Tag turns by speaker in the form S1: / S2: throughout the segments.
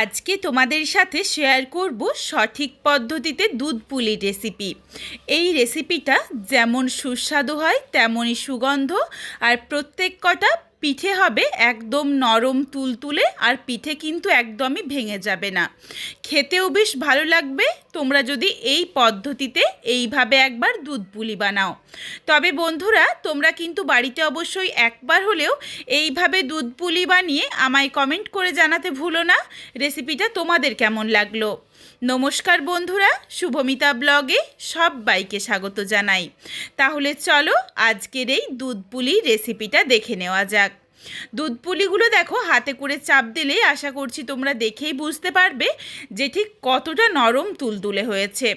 S1: আজকে তোমাদের সাথে শেয়ার করব সঠিক পদ্ধতিতে দুধ পুলি রেসিপি এই রেসিপিটা যেমন সুস্বাদু হয়, তেমনই সুগন্ধ, আর প্রত্যেক কটা পিঠে হবে একদম নরম তুলতুলে আর পিঠে কিন্তু একদমই ভেঙে যাবে না। খেতেও বেশ ভালো লাগবে, তোমরা যদি এই পদ্ধতিতে এইভাবে একবার দুধ পুলি বানাও। তবে বন্ধুরা, তোমরা কিন্তু বাড়িতে অবশ্যই একবার হলেও এইভাবে দুধ পুলি বানিয়ে আমায় কমেন্ট করে জানাতে ভুলো না। রেসিপিটা তোমাদের কেমন লাগল? নমস্কার বন্ধুরা, শুভমিতা ব্লগে সবাইকে স্বাগত জানাই। তাহলে চলো আজকের এই দুধ পুলি রেসিপিটা দেখে নেওয়া যাক। দুধ পুলিগুলো দেখো হাতে করে চাপ দিলেই আশা করছি তোমরা দেখেই বুঝতে পারবে যে ঠিক কতটা নরম তুলতুলে হয়েছে।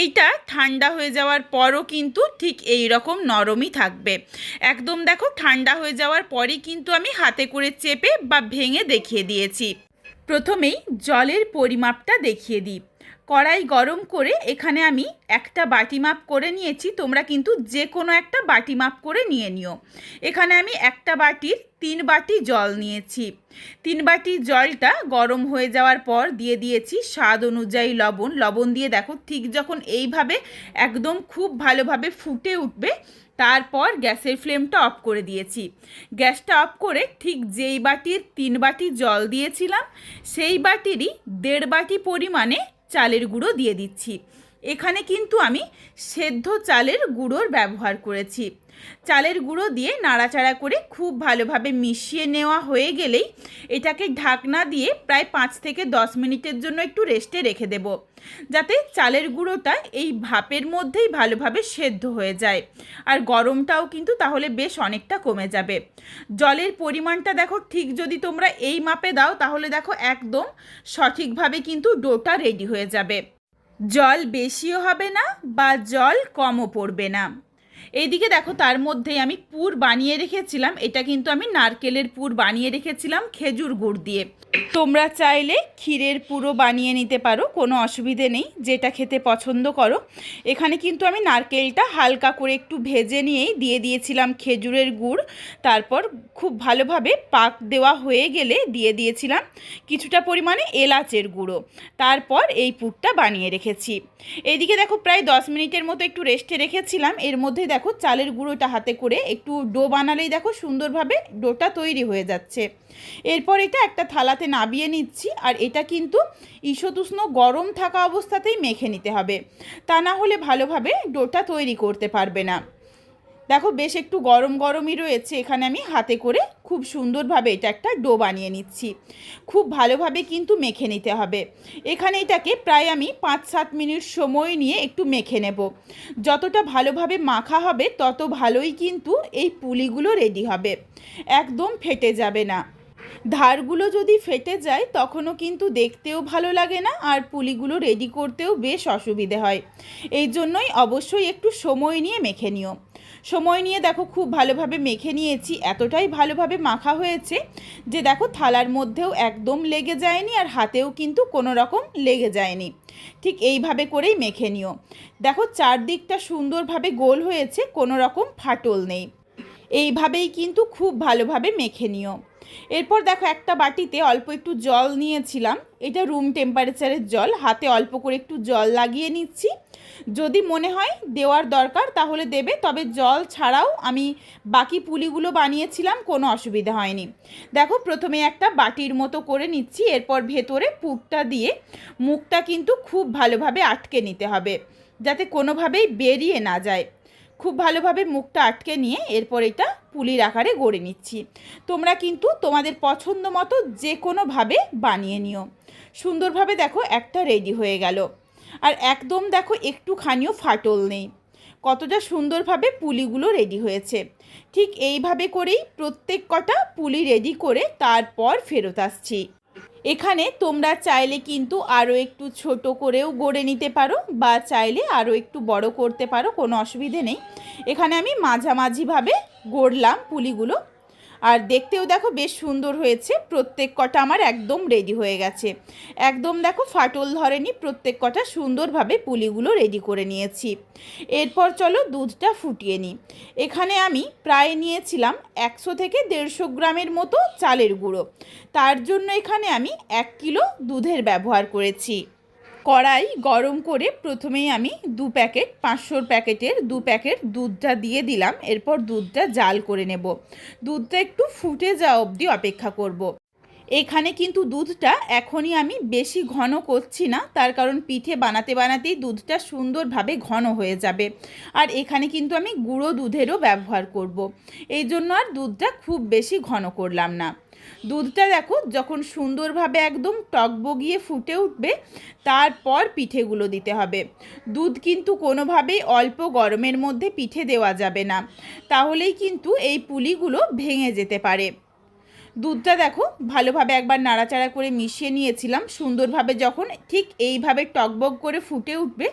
S1: এইটা ঠান্ডা হয়ে যাওয়ার পরও কিন্তু ঠিক এই রকম নরমই থাকবে। একদম দেখো ঠান্ডা হয়ে যাওয়ার পরই কিন্তু আমি হাতে করে চেপে বা ভেঙে দেখিয়ে দিয়েছি। প্রথমেই জলের পরিমাপটা দেখিয়ে দিই। কড়াই গরম করে এখানে আমি একটা বাটি মাপ করে নিয়েছি, তোমরা কিন্তু যে কোনো একটা বাটি মাপ করে নিয়ে নিও। এখানে আমি একটা বাটির তিন বাটি জল নিয়েছি। তিন বাটি জলটা গরম হয়ে যাওয়ার পর দিয়ে দিয়েছি স্বাদ অনুযায়ী লবণ। লবণ দিয়ে দেখো ঠিক যখন এইভাবে একদম খুব ভালোভাবে ফুটে উঠবে, তারপর গ্যাসের ফ্লেমটা অফ করে দিয়েছি। গ্যাসটা অফ করে ঠিক যেই বাটির তিন বাটি জল দিয়েছিলাম, সেই বাটিরই দেড় বাটি পরিমাণে চালের গুঁড়ো দিয়ে দিচ্ছি। এখানে কিন্তু আমি সেদ্ধ চালের গুঁড়োর ব্যবহার করেছি। চালের গুঁড়ো দিয়ে নাড়াচাড়া করে খুব ভালোভাবে মিশিয়ে নেওয়া হয়ে গেলেই এটাকে ঢাকনা দিয়ে প্রায় পাঁচ থেকে দশ মিনিটের জন্য একটু রেস্টে রেখে দেব। যাতে চালের গুঁড়োটা এই ভাপের মধ্যেই ভালোভাবে সেদ্ধ হয়ে যায়। আর গরমটাও কিন্তু তাহলে বেশ অনেকটা কমে যাবে। জলের পরিমাণটা দেখো ঠিক যদি তোমরা এই মাপে দাও, তাহলে দেখো একদম সঠিকভাবে কিন্তু ডোটা রেডি হয়ে যাবে। জল বেশিও হবে না বা জল কমও পড়বে না। এইদিকে দেখো, তার মধ্যেই আমি পুর বানিয়ে রেখেছিলাম। এটা কিন্তু আমি নারকেলের পুর বানিয়ে রেখেছিলাম খেজুর গুড় দিয়ে। তোমরা চাইলে ক্ষীরের পুরো বানিয়ে নিতে পারো, কোনো অসুবিধে নেই, যেটা খেতে পছন্দ করো। এখানে কিন্তু আমি নারকেলটা হালকা করে একটু ভেজে নিয়েই দিয়ে দিয়েছিলাম খেজুরের গুড়। তারপর খুব ভালোভাবে পাক দেওয়া হয়ে গেলে দিয়ে দিয়েছিলাম কিছুটা পরিমাণে এলাচের গুঁড়ো। তারপর এই পুরটা বানিয়ে রেখেছি। এইদিকে দেখো, প্রায় দশ মিনিটের মতো একটু রেস্টে রেখেছিলাম। এর মধ্যে দেখো, চালের গুঁড়োটা হাতে করে একটু ডো বানালেই দেখো সুন্দরভাবে ডোটা তৈরি হয়ে যাচ্ছে। এরপর এটা একটা থালাতে নাবিয়ে নিচ্ছি আর এটা কিন্তু ঈশতুষ্ণ গরম থাকা অবস্থাতেই মেখে নিতে হবে। তা না হলে ভালোভাবে ডোটা তৈরি করতে পারবে না। দেখো বেশ একটু গরম গরমই রয়েছে, এখানে আমি হাতে করে খুব সুন্দরভাবে এটা একটা ডো বানিয়ে নিচ্ছি। খুব ভালোভাবে কিন্তু মেখে নিতে হবে। এখানে এটাকে প্রায় আমি পাঁচ সাত মিনিট সময় নিয়ে একটু মেখে নেব। যতটা ভালোভাবে মাখা হবে, তত ভালোই কিন্তু এই পুলিগুলো রেডি হবে। একদম ফেটে যাবে না। ধারগুলো যদি ফেটে যায়, তখনও কিন্তু দেখতেও ভালো লাগে না আর পুলিগুলো রেডি করতেও বেশ অসুবিধে হয়। এই জন্যই অবশ্যই একটু সময় নিয়ে মেখে নিও। সময় নিয়ে দেখো খুব ভালোভাবে মেখে নিয়েছি, এতটাই ভালোভাবে মাখা হয়েছে যে দেখো থালার মধ্যেও একদম লেগে যায়নি আর হাতেও কিন্তু কোনো রকম লেগে যায়নি। ঠিক এইভাবে করেই মেখে নিও। দেখো চারদিকটা সুন্দরভাবে গোল হয়েছে, কোনো রকম ফাটল নেই। এইভাবেই কিন্তু খুব ভালোভাবে মেখে নিও। এরপর দেখো একটা বাটিতে অল্প একটু জল নিয়েছিলাম। এটা রুম টেম্পারেচারের জল। হাতে অল্প করে একটু জল লাগিয়ে নিচ্ছি। যদি মনে হয় দেওয়ার দরকার তাহলে দেবে, তবে জল ছাড়াও আমি বাকি পুলিগুলো বানিয়েছিলাম, কোনো অসুবিধা হয়নি। দেখো প্রথমে একটা বাটির মতো করে নিচ্ছি, এরপর ভেতরে পুরটা দিয়ে মুখটা কিন্তু খুব ভালোভাবে আটকে নিতে হবে, যাতে কোনোভাবেই বেরিয়ে না যায়। খুব ভালোভাবে মুখটা আটকে নিয়ে এরপর এটা পুলির আকারে গড়ে নিচ্ছি। তোমরা কিন্তু তোমাদের পছন্দ মতো যে কোনোভাবে বানিয়ে নিও। সুন্দরভাবে দেখো একটা রেডি হয়ে গেল। আর একদম দেখো একটুখানিও ফাটল নেই। কতটা সুন্দরভাবে পুলিগুলো রেডি হয়েছে। ঠিক এইভাবে করেই প্রত্যেক কটা পুলি রেডি করে তারপর ফেরত আসছি। এখানে তোমরা চাইলে কিন্তু আরও একটু ছোট করেও গড়ে নিতে পারো বা চাইলে আরও একটু বড় করতে পারো, কোনো অসুবিধে নেই। এখানে আমি মাঝামাঝিভাবে গড়লাম পুলিগুলো। আর দেখতেও দেখো বেশ সুন্দর হয়েছে, প্রত্যেক কটা আমার একদম রেডি হয়ে গেছে। একদম দেখো ফাটল ধরেনি, প্রত্যেক কটা সুন্দরভাবে পুলিগুলো রেডি করে নিয়েছি। এরপর চলো দুধটা ফুটিয়ে নিই। এখানে আমি প্রায় নিয়েছিলাম একশো থেকে দেড়শো গ্রামের মতো চালের গুঁড়ো। তার জন্য এখানে আমি এক কিলো দুধের ব্যবহার করেছি। কড়াই গরম করে প্রথমেই আমি দু প্যাকেট, পাঁচশোর প্যাকেটের দু প্যাকেট দুধটা দিয়ে দিলাম এরপর দুধটা জাল করে নেব দুধটা একটু ফুটে যাওয়া অবধি অপেক্ষা করব। এখানে কিন্তু দুধটা এখনই আমি বেশি ঘন করছি না, তার কারণ পিঠে বানাতে বানাতেই দুধটা সুন্দরভাবে ঘন হয়ে যাবে আর এখানে কিন্তু আমি গুঁড়ো দুধেরও ব্যবহার করব। এই জন্য আর দুধটা খুব বেশি ঘন করলাম না দুধটা দেখো, যখন সুন্দরভাবে একদম টক বগিয়ে ফুটে উঠবে, তারপর পিঠেগুলো দিতে হবে। দুধ কিন্তু কোনোভাবেই অল্প গরমের মধ্যে পিঠে দেওয়া যাবে না। তাহলেই কিন্তু এই পুলিগুলো ভেঙে যেতে পারে। দুধটা দেখো, ভালোভাবে একবার নাড়াচাড়া করে মিশিয়ে নিয়েছিলাম। সুন্দরভাবে যখন ঠিক এইভাবে টকবক করে ফুটে উঠবে,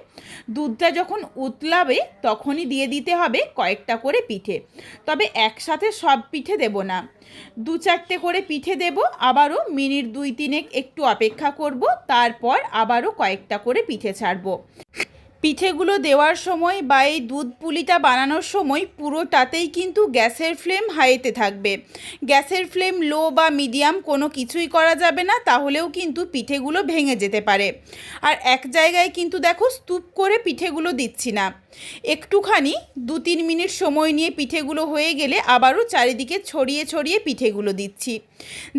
S1: দুধটা যখন উতলাবে তখনই দিয়ে দিতে হবে কয়েকটা করে পিঠে। তবে একসাথে সব পিঠে দেব না। দু চারটে করে পিঠে দেব, আবারও মিনিট দুই তিনেক একটু অপেক্ষা করব, তারপর আবারও কয়েকটা করে পিঠে ছাড়বো। পিঠেগুলো দেওয়ার সময় বা এই দুধ পুলিটা বানানোর সময় পুরোটাতেই কিন্তু গ্যাসের ফ্লেম হাইতে থাকবে। গ্যাসের ফ্লেম লো বা মিডিয়াম কোনো কিছুই করা যাবে না, তাহলেও কিন্তু পিঠেগুলো ভেঙে যেতে পারে। আর এক জায়গায় কিন্তু দেখো স্তূপ করে পিঠেগুলো দিচ্ছি না। একটুখানি দু তিন মিনিট সময় নিয়ে পিঠেগুলো হয়ে গেলে আবারও চারিদিকে ছড়িয়ে ছড়িয়ে পিঠেগুলো দিচ্ছি।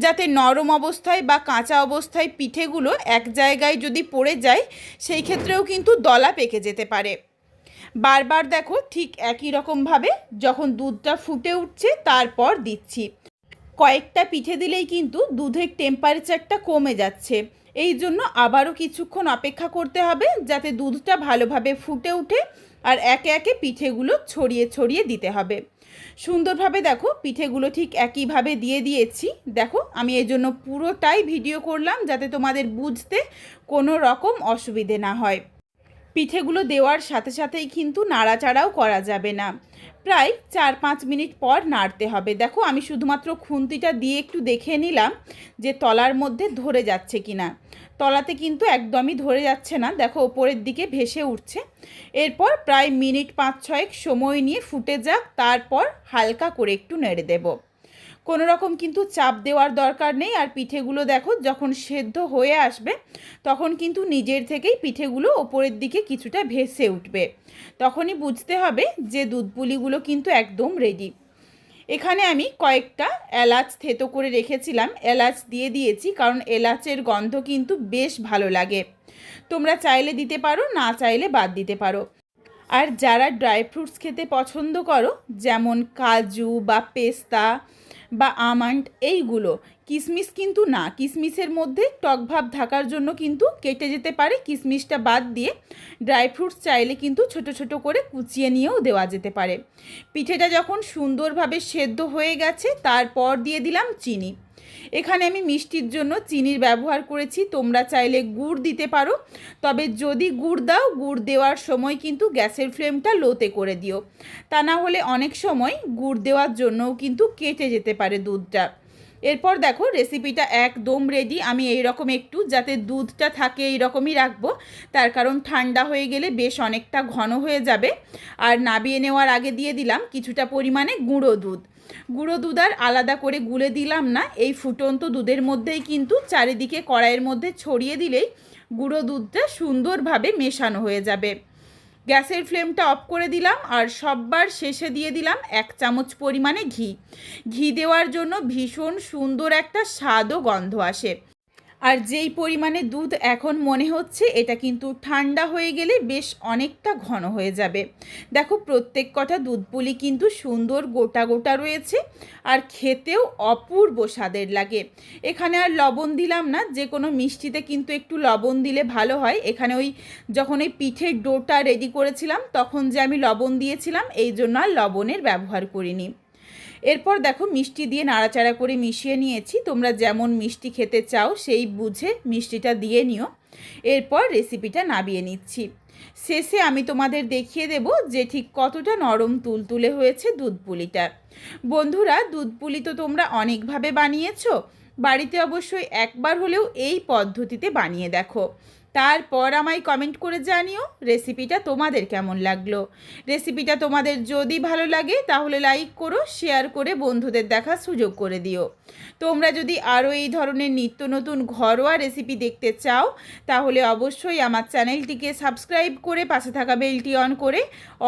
S1: যাতে নরম অবস্থায় বা কাঁচা অবস্থায় পিঠেগুলো এক জায়গায় যদি পড়ে যায়, সেই ক্ষেত্রেও কিন্তু দলা পেকে যেতে পারে। বারবার দেখো ঠিক একই রকমভাবে যখন দুধটা ফুটে উঠছে, তারপর দিচ্ছি। কয়েকটা পিঠে দিলেই কিন্তু দুধের টেম্পারেচারটা কমে যাচ্ছে। এই জন্য আবারও কিছুক্ষণ অপেক্ষা করতে হবে যাতে দুধটা ভালোভাবে ফুটে উঠে আর একে একে পিঠেগুলো ছড়িয়ে ছড়িয়ে দিতে হবে। সুন্দরভাবে দেখো পিঠেগুলো ঠিক একইভাবে দিয়ে দিয়েছি। দেখো আমি এই জন্য পুরোটাই ভিডিও করলাম যাতে তোমাদের বুঝতে কোনো রকম অসুবিধে না হয়। পিঠেগুলো দেওয়ার সাথে সাথেই কিন্তু নাড়াচাড়াও করা যাবে না। প্রায় চার পাঁচ মিনিট পর নাড়তে হবে। দেখো, আমি শুধুমাত্র খুন্তিটা দিয়ে একটু দেখে নিলাম যে তলার মধ্যে ধরে যাচ্ছে কি না তলাতে কিন্তু একদমই ধরে যাচ্ছে না। দেখো, ওপরের দিকে ভেসে উঠছে। এরপর প্রায় মিনিট পাঁচ ছয়েক সময় নিয়ে ফুটে যাক, তারপর হালকা করে একটু নেড়ে দেবো। কোনো রকম কিন্তু চাপ দেওয়ার দরকার নেই। আর পিঠেগুলো দেখো, যখন সেদ্ধ হয়ে আসবে, তখন কিন্তু নিজের থেকেই পিঠেগুলো ওপরের দিকে কিছুটা ভেসে উঠবে। তখনই বুঝতে হবে যে দুধ পুলিগুলো কিন্তু একদম রেডি এখানে আমি কয়েকটা এলাচ থেতো করে রেখেছিলাম। এলাচ দিয়ে দিয়েছি, কারণ এলাচের গন্ধ কিন্তু বেশ ভালো লাগে। তোমরা চাইলে দিতে পারো, না চাইলে বাদ দিতে পারো। আর যারা ড্রাই ফ্রুটস খেতে পছন্দ করো, যেমন কাজু বা পেস্তা বা আমান্ড এইগুলো কিশমিশ কিন্তু না কিশমিশের মধ্যে টকভাব থাকার জন্য কিন্তু কেটে যেতে পারে। কিশমিশটা বাদ দিয়ে ড্রাই ফ্রুটস চাইলে কিন্তু ছোট ছোট করে কুচিয়ে নিয়েও দেওয়া যেতে পারে। পিঠেটা যখন সুন্দরভাবে সেদ্ধ হয়ে গেছে, তারপর দিয়ে দিলাম চিনি। এখানে আমি মিষ্টির জন্য চিনির ব্যবহার করেছি, তোমরা চাইলে গুড় দিতে পারো। তবে যদি গুড় দাও, গুড় দেওয়ার সময় কিন্তু গ্যাসের ফ্লেমটা লোতে করে দিও। তা না হলে অনেক সময় গুড় দেওয়ার জন্যও কিন্তু কেটে যেতে পারে দুধটা। এরপর দেখো রেসিপিটা একদম রেডি আমি এই রকম একটু, যাতে দুধটা থাকে এই রকমই রাখব। তার কারণ ঠান্ডা হয়ে গেলে বেশ অনেকটা ঘন হয়ে যাবে। আর নাবিয়ে নেওয়ার আগে দিয়ে দিলাম কিছুটা পরিমাণে গুঁড়ো দুধ। গুঁড়ো দুধ আর আলাদা করে গুলে দিলাম না। এই ফুটন্ত দুধের মধ্যেই কিন্তু চারিদিকে কড়াইয়ের মধ্যে ছড়িয়ে দিলেই গুঁড়ো দুধটা সুন্দরভাবে মেশানো হয়ে যাবে। গ্যাসের ফ্লেমটা অফ করে দিলাম আর সববার শেষে দিয়ে দিলাম এক চামচ পরিমাণে ঘি। ঘি দেওয়ার জন্য ভীষণ সুন্দর একটা স্বাদ ও গন্ধ আসে। আর যেই পরিমাণে দুধ এখন মনে হচ্ছে, এটা কিন্তু ঠান্ডা হয়ে গেলে বেশ অনেকটা ঘন হয়ে যাবে। দেখো, প্রত্যেক কটা দুধ পুলি কিন্তু সুন্দর গোটা গোটা রয়েছে আর খেতেও অপূর্ব স্বাদের লাগে। এখানে আর লবণ দিলাম না, যে কোনো মিষ্টিতে কিন্তু একটু লবণ দিলে ভালো হয়। এখানে ওই যখন ওই পিঠের ডোটা রেডি করেছিলাম, তখন যে আমি লবণ দিয়েছিলাম, এই জন্য আর লবণের ব্যবহার করিনি। এরপর দেখো মিষ্টি দিয়ে নাড়াচাড়া করে মিশিয়ে নিয়েছি। তোমরা যেমন মিষ্টি খেতে চাও, সেই বুঝে মিষ্টিটা দিয়ে নিও। এরপর রেসিপিটা নাবিয়ে নিচ্ছি। শেষে আমি তোমাদের দেখিয়ে দেব যে ঠিক কতটা নরম তুলতুলে হয়েছে দুধ পুলিটা বন্ধুরা দুধ পুলি তো তোমরা অনেকভাবে বানিয়েছো। বাড়িতে অবশ্যই একবার হলেও এই পদ্ধতিতে বানিয়ে দেখো। তারপর আমায় কমেন্ট করে জানিও রেসিপিটা তোমাদের কেমন লাগল। রেসিপিটা তোমাদের যদি ভালো লাগে তাহলে লাইক করো শেয়ার করে বন্ধুদের দেখার সুযোগ করে দিও। তোমরা যদি আরও এই ধরনের নিত্য নতুন ঘরোয়া রেসিপি দেখতে চাও, তাহলে অবশ্যই আমার চ্যানেলটিকে সাবস্ক্রাইব করে পাশে থাকা বেলটি অন করে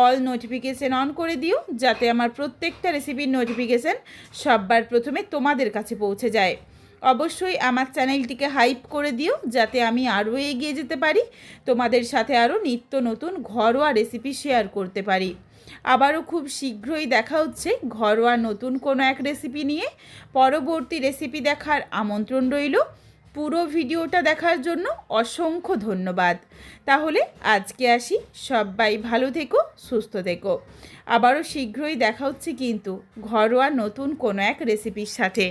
S1: অল নোটিফিকেশন অন করে দিও, যাতে আমার প্রত্যেকটা রেসিপির নোটিফিকেশান সববার প্রথমে তোমাদের কাছে পৌঁছে যায়। অবশ্যই আমার চ্যানেলটিকে হাইপ করে দিও, যাতে আমি আরও এগিয়ে যেতে পারি, তোমাদের সাথে আরও নিত্য নতুন ঘরোয়া রেসিপি শেয়ার করতে পারি। আবারও খুব শীঘ্রই দেখা হচ্ছে ঘরোয়া নতুন কোনো এক রেসিপি নিয়ে। পরবর্তী রেসিপি দেখার আমন্ত্রণ রইল। পুরো ভিডিওটা দেখার জন্য অসংখ্য ধন্যবাদ। তাহলে আজকে আসি, সবাই ভালো থেকো, সুস্থ থেকো। আবারও শীঘ্রই দেখা হচ্ছে কিন্তু ঘরোয়া নতুন কোনো এক রেসিপির সাথে।